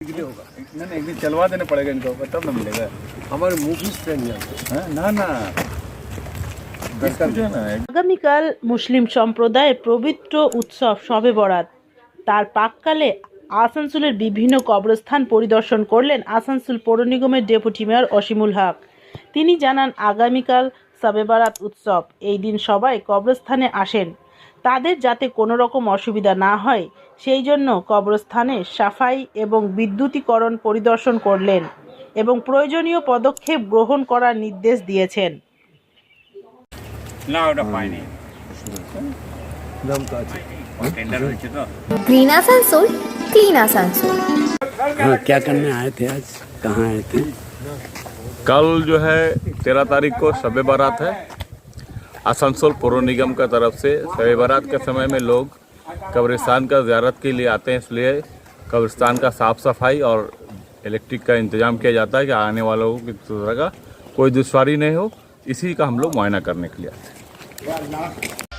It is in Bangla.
के लिए होगा नहीं नहीं एक दिन चलवा देना पड़ेगा इनको तब ना मिलेगा हमारे मूवीज फ्रेंड यहाँ पे हाँ, ना ना जो है ना আগামীকাল মুসলিম সম্প্রদায়ের পবিত্র উৎসব শবে বরাত তার প্রাককালে আসানসোলের বিভিন্ন কবরস্থান পরিদর্শন করলেন আসানসোল পৌর নিগমের ডেপুটি মেয়র অসীমুল হক তিনি জানান আগামীকাল শবে বরাত উৎসব এই দিন সবাই কবরস্থানে আসেন তাদের যাতে কোনো রকম অসুবিধা না হয় সেই জন্য কবরস্থানে সাফাই এবং বিদ্যুতীকরণ পরিদর্শন করলেন এবং প্রয়োজনীয় পদক্ষেপ গ্রহণ করার নির্দেশ দিয়েছেন না ওটা পাইনি नाम तो আছে টেন্ডার হয়েছে তো ग्रीन आसनसोल क्लीन आसनसोल हाँ क्या करने आए थे आज कहाँ आए थे कल जो है तेरह तारीख को शब बारात है आसनसोल पौर निगम का तरफ़ से शब बारात के समय में लोग कब्रिस्तान का ज़्यारत के लिए आते हैं, इसलिए कब्रिस्तान का साफ़ सफ़ाई और इलेक्ट्रिक का इंतज़ाम किया जाता है कि आने वालों की तरह का कोई दुश्वारी नहीं हो। इसी का हम लोग मुआयना करने के लिए आते हैं।